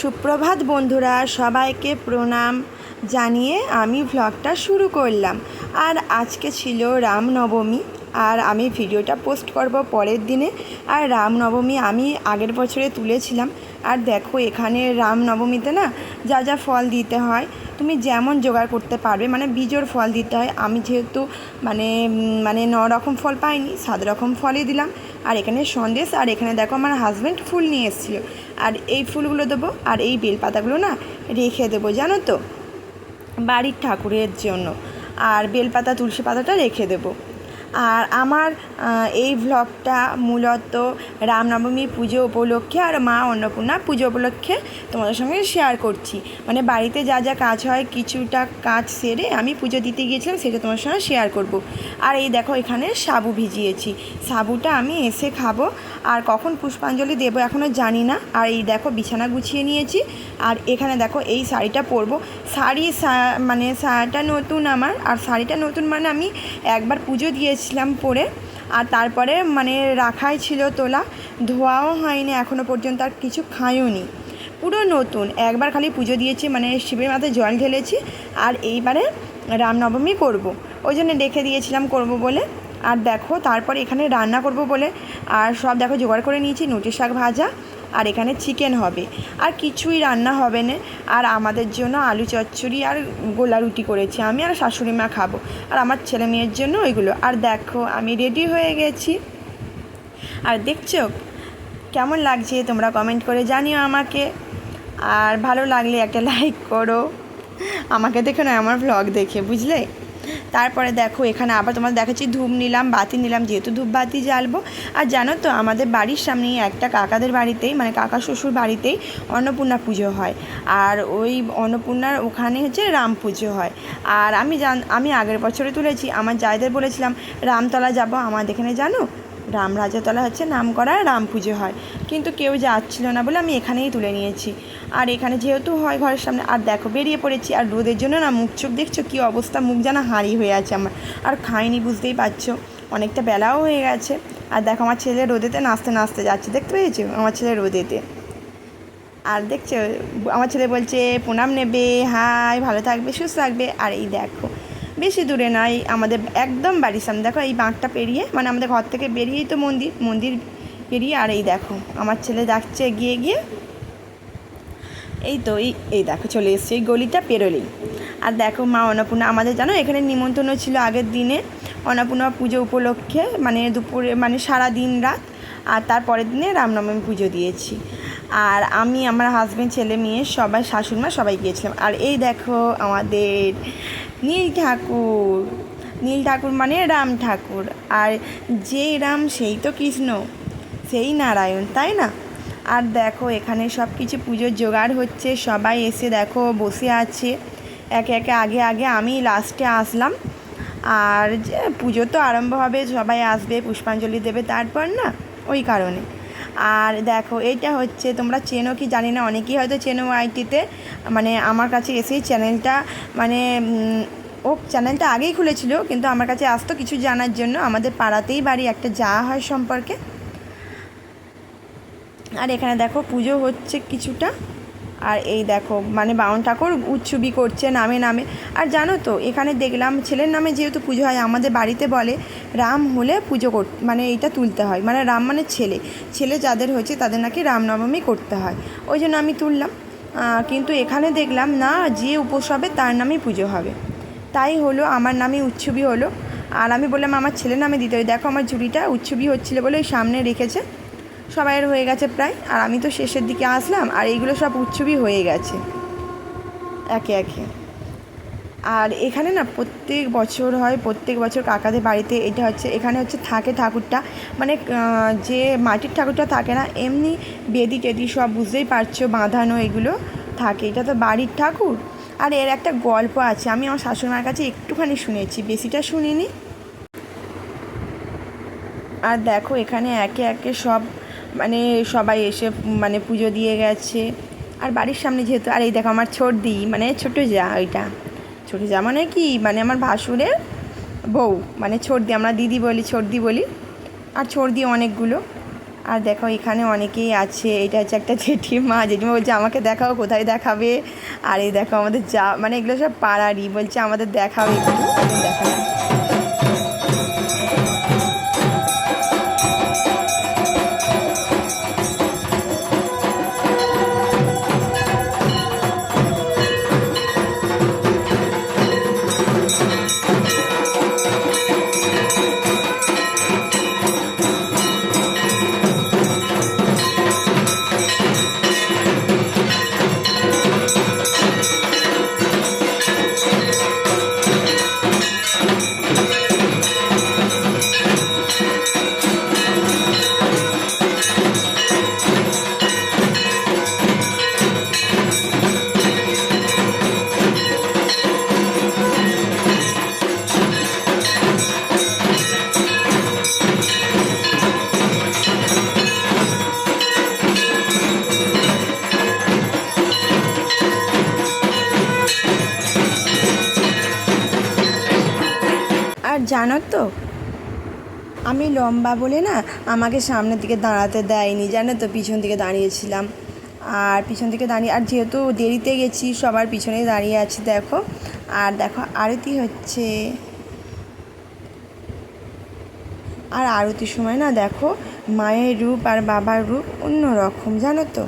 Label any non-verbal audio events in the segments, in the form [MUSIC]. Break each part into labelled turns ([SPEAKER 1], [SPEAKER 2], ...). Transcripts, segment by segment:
[SPEAKER 1] সুপ্রভাত বন্ধুরা সবাইকে প্রণাম জানিয়ে আমি ভ্লগটা শুরু করলাম। আর আজকে ছিল রামনবমী আর আমি ভিডিওটা পোস্ট করব পরের দিনে। আর রামনবমী আমি আগের বছরে তুলেছিলাম। আর দেখো এখানে রামনবমীতে না যা যা ফল দিতে হয়, তুমি যেমন জোগাড় করতে পারবে মানে বীজোর ফল দিতে হয়। আমি যেহেতু মানে মানে ন রকম ফল পাইনি, সাত রকম ফলই দিলাম। আর এখানে সন্দেশ, আর এখানে দেখো আমার হাজব্যান্ড ফুল নিয়ে এসেছিল। আর এই ফুলগুলো দেবো, আর এই বেলপাতাগুলো না রেখে দেবো, জানো তো? বাড়ির ঠাকুরের জন্য। আর বেলপাতা, তুলসী পাতাটা রেখে দেবো। আর আমার এই ভ্লগটা মূলত রামনবমী পুজো উপলক্ষে আর মা অন্নপূর্ণা পুজো উপলক্ষে তোমাদের সঙ্গে শেয়ার করছি। মানে বাড়িতে যা যা কাজ হয়, কিছুটা কাজ সেরে আমি পুজো দিতে গিয়েছিলাম, সেটা তোমার সঙ্গে শেয়ার করব। আর এই দেখো এখানে সাবু ভিজিয়েছি। সাবুটা আমি এসে খাব। আর কখন পুষ্পাঞ্জলি দেবো এখনও জানি না। আর এই দেখো বিছানা গুছিয়ে নিয়েছি। আর এখানে দেখো এই শাড়িটা পরবো শাড়ি মানে শাড়িটা নতুন আমার, আর শাড়িটা নতুন মানে আমি একবার পুজো দিয়েছিলাম পরে, আর তারপরে মানে রাখাই ছিল তোলা, ধোয়াও হয়নি এখনও পর্যন্ত আর কিছু খাইওনি পুরো নতুন, একবার খালি পুজো দিয়েছি মানে শিবের মাথায় জল ঢেলেছি, আর এইবারে রামনবমী করব। ওই জন্য রেখে দিয়েছিলাম করব বলে, আর দেখো তারপর এখানে রান্না করব বলে, আর সব দেখো জোগাড় করে নিয়েছি, নোটে শাক ভাজা আর এখানে চিকেন হবে। আর কিছুই রান্না হবে না। আর আমাদের জন্য আলু চচ্চড়ি আর গোলা রুটি করেছি আমি আর শাশুড়ি মা খাব। আর আমার ছেলে মেয়ের জন্য ওইগুলো। আর দেখো, আমি রেডি হয়ে গেছি। আর দেখছ, কেমন লাগছে তোমরা কমেন্ট করে জানিও আমাকে। আর ভালো লাগলে একটা [LAUGHS] লাইক করো। আমাকে দেখো না, আমার ভ্লগ দেখে, বুঝলে? তারপরে দেখো, এখানে আবার তোমার দেখাচ্ছি, ধূপ নিলাম, বাতি নিলাম, যেহেতু ধূপ বাতি জ্বালবো। আর জানো তো, আমাদের বাড়ির সামনেই একটা কাকাদের বাড়িতেই মানে কাকা শ্বশুর বাড়িতেই অন্নপূর্ণা পুজো হয়। আর ওই অন্নপূর্ণার ওখানে হচ্ছে রাম পুজো হয়। আর আমি জান, আমি আগের বছরে তুলেছি, আমার যাদের বলেছিলাম, রামতলা যাব আমাদের এখানে, জানো? রাম রাজাতলা হচ্ছে নাম করা রাম পুজো হয়। কিন্তু কেউ যাচ্ছিল না বলে আমি এখানেই তুলে নিয়েছি। আর এখানে যেহেতু হয় ঘরের সামনে, আর দেখো বেরিয়ে পড়েছি, আর রোদের জন্য না মুখ চোখ দেখছ কী অবস্থা? মুখ যেন হাঁড়ি হয়ে আছে আমার। আর খাইনি বুঝতেই পারছ, অনেকটা বেলাও হয়ে গেছে। আর দেখো আমার ছেলে রোদেতে নাচতে নাচতে যাচ্ছে, দেখতে পেয়েছ? আমার ছেলে রোদেতে। আর দেখছ, আমার ছেলে বলছে, প্রণাম নেবে, হাই, ভালো থাকবে, সুস্থ থাকবে। আর এই দেখো বেশি দূরে নয় আমাদের একদম বাড়ির সামনে। দেখো এই বাঁকটা পেরিয়ে মানে আমাদের ঘর থেকে বেরিয়েই তো মন্দির মন্দির পেরিয়ে আর এই দেখো, আমার ছেলে যাচ্ছে গিয়ে গিয়ে এই তো, এই এই দেখো, চলে এসছে, এই গলিটা পেরোলেই। আর দেখো মা অন্নপূর্ণা, আমাদের জানো, এখানে নিমন্ত্রণ ছিল আগের দিনে, অন্নপূর্ণা পুজো উপলক্ষে মানে দুপুরে মানে সারা দিন রাত, আর তারপরের দিনে রামনবমী পুজো দিয়েছি। আর আমি, আমার হাজব্যান্ড ছেলে, মেয়ে, সবাই শাশুড়মা সবাই গিয়েছিলাম। আর এই দেখো আমাদের নীল ঠাকুর। নীল ঠাকুর মানে রাম ঠাকুর। আর যেই রাম, সেই তো কৃষ্ণ, সেই নারায়ণ, তাই না? আর দেখো, এখানে সব কিছু পুজোর জোগাড় হচ্ছে। সবাই এসে দেখো, বসে আছে। একে একে আগে আগে আমি লাস্টে আসলাম। আর যে পুজো তো আরম্ভ হবে, সবাই আসবে, পুষ্পাঞ্জলি দেবে, তারপর না, ওই কারণে। আর দেখো, এইটা হচ্ছে, তোমরা চেনো কি জানি না, অনেকেই হয়তো চেনো আইটিতে। মানে আমার কাছে এসেই চ্যানেলটা মানে ও চ্যানেলটা আগেই খুলেছিল, কিন্তু আমার কাছে আসতো কিছু জানার জন্য। আমাদের পাড়াতেই বাড়ি একটা যা হয় সম্পর্কে। আর এখানে দেখো, পুজো হচ্ছে কিছুটা। আর এই দেখো মানে বাউন ঠাকুর উৎসবি করছে নামে নামে। আর জানো তো, এখানে দেখলাম ছেলের নামে যেহেতু পুজো হয়, আমাদের বাড়িতে বলে রাম হলে পুজো কর মানে এইটা তুলতে হয়। মানে রাম মানে ছেলে। ছেলে যাদের হয়েছে তাদের নাকি রামনবমী করতে হয়। ওই জন্য আমি তুললাম। কিন্তু এখানে দেখলাম, না, যে উপোস হবে তার নামেই পুজো হবে। তাই হলো, আমার নামে উৎসবই হলো। আর আমি বললাম, আমার ছেলের নামে দিতে হবে। দেখো, আমার ঝুড়িটা উৎসবই হচ্ছিল বলে ওই সামনে রেখেছে। সবাইয়ের হয়ে গেছে প্রায়। আর আমি তো শেষের দিকে আসলাম, আর এইগুলো সব উৎসবই হয়ে গেছে। একে একে। আর এখানে না প্রত্যেক বছর হয়, প্রত্যেক বছর কাকাদের বাড়িতে এটা হচ্ছে, এখানে হচ্ছে থাকে ঠাকুরটা। মানে যে মাটির ঠাকুরটা থাকে না, এমনি বেদি টেদি সব বুঝতেই পারছ, বাঁধানো এগুলো থাকে। এটা তো বাড়ির ঠাকুর। আর এর একটা গল্প আছে, আমি আমার শাশুড়িমার কাছে একটুখানি শুনেছি, বেশিটা শুনিনি। আর দেখো এখানে একে একে সব মানে সবাই এসে মানে পুজো দিয়ে গেছে। আর বাড়ির সামনে যেহেতু, আর এই দেখো আমার ছোটদি মানে ছোটো যা ওইটা। ছোটো যা মানে কি? মানে আমার ভাসুরের বউ মানে ছোটদি, আমরা দিদি বলি, ছোটদি বলি। আর ছোটদি অনেকগুলো। আর দেখো এখানে অনেকেই আছে, এটা হচ্ছে একটা জেঠিমা জেঠিমা বলছে আমাকে দেখাও কোথায় দেখাবে। আর এই দেখো আমাদের যা মানে এগুলো সব পাড়ারই, বলছে আমাদের দেখাও একটু দেখালাম। জানো তো? আমি লম্বা বলে না, আমাকে সামনের দিকে দাঁড়াতে দেয়নি, জানো তো, পিছন দিকে দাঁড়িয়েছিলাম। আর পিছন দিকে দাঁড়িয়ে, আর যেহেতু দেরিতে গেছি, সবার পিছনেই দাঁড়িয়ে আছি, দেখো। আর দেখো, আরতি হচ্ছে। আর আরতির সময় না, দেখো, মায়ের রূপ আর বাবার রূপ অন্য রকম জানো তো?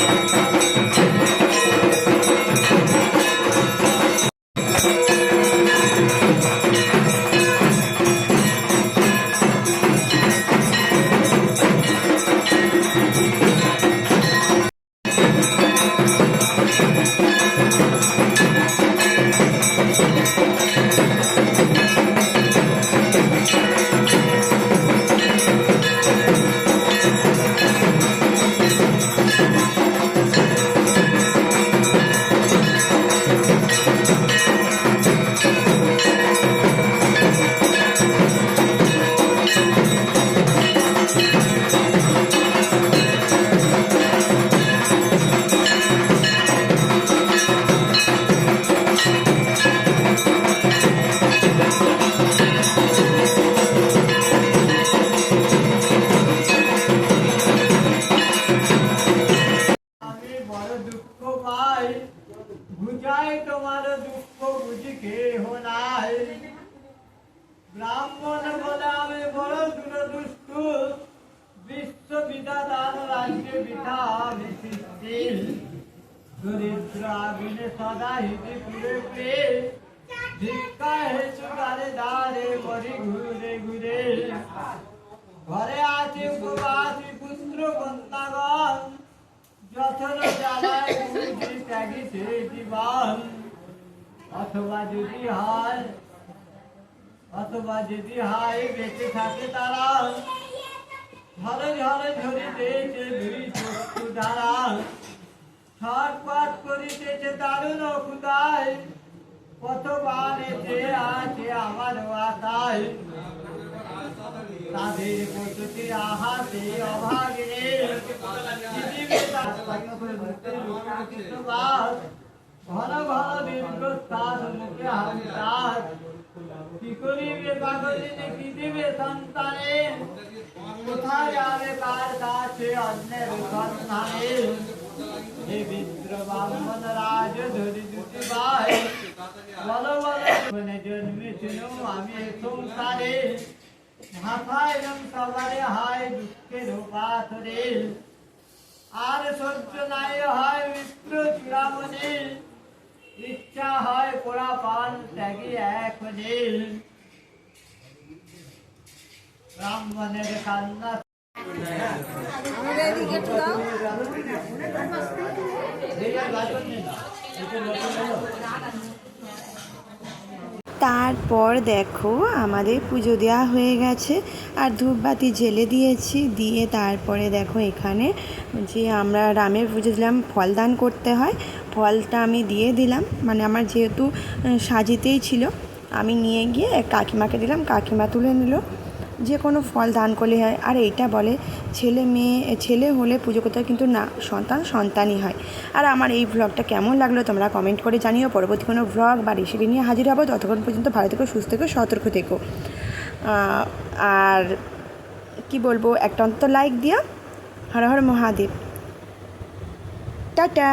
[SPEAKER 2] আমি তোমার দুঃখ বুঝি কেহ নাই ব্রাহ্মণ বলে আমি বড় দুরদুষ্টু বিশ্ববিদ্যাদান রাজ্যে বিধা সৃষ্টি দরিদ্র আগুনে সদা হিতি পুরে পুরে ভিক্ষা হেতু দারে দারে মরি ঘুরে ঘুরে ঘরে আছে উপবাসী পুত্র কন্যাগণ অথবা যদি হয়, অথবা যদি হয়, বেঁচে থাকে তারা। ঝরে ঝরে ঝরিতেছে দুই চক্ষু ছটপট করিতেছে দারুণ ক্ষুদায় কতবার এসে আছে আমার আশায় তাদের প্রতি আহাতে অভাগে ঘন ঘন দীর্ঘশ্বাস মুখে হামতাস কি করিবে পাগলিনে কি দিবে সন্তানে কোথায় যাবে কার কাছে অন্যের সন্ধানে হে বিদ্র ব্রাহ্মণ রাজ ধরি দুটি ভাই বলো বলো শুনে জন্মেছিল আমি এ সংসারে ভাষায় এবং সবারে হয় দুঃখের উপাথরে আর সহ্য নাই হয় মিত্র চূড়ামণি ইচ্ছা হয় পোড়া পান ত্যাগী এখনে ব্রাহ্মণের কান্না
[SPEAKER 1] তারপর দেখো আমাদের পুজো দেওয়া হয়ে গেছে। আর ধূপবাতি জেলে দিয়েছি, দিয়ে তারপরে দেখো এখানে যে আমরা রামের পুজো দিলাম, ফল দান করতে হয়। ফলটা আমি দিয়ে দিলাম মানে আমার যেহেতু সাজিতেই ছিল। আমি নিয়ে গিয়ে কাকিমাকে দিলাম, কাকিমা তুলে নিল। যে কোনো ফল দান করলে হয়। আর এইটা বলে, ছেলে মেয়ে, ছেলে হলে পুজো করতে হয় কিন্তু না, সন্তান সন্তানই হয়। আর আমার এই ভ্লগটা কেমন লাগল তোমরা কমেন্ট করে জানিও। পরবর্তী কোনো ভ্লগ বা রেসিপি নিয়ে হাজির হব। ততক্ষণ পর্যন্ত ভালো থেকো, সুস্থ থেকো, সতর্ক থেকো। আর কি বলব, একটা অন্তত লাইক দিয়া হর হর মহাদেব। টাটা!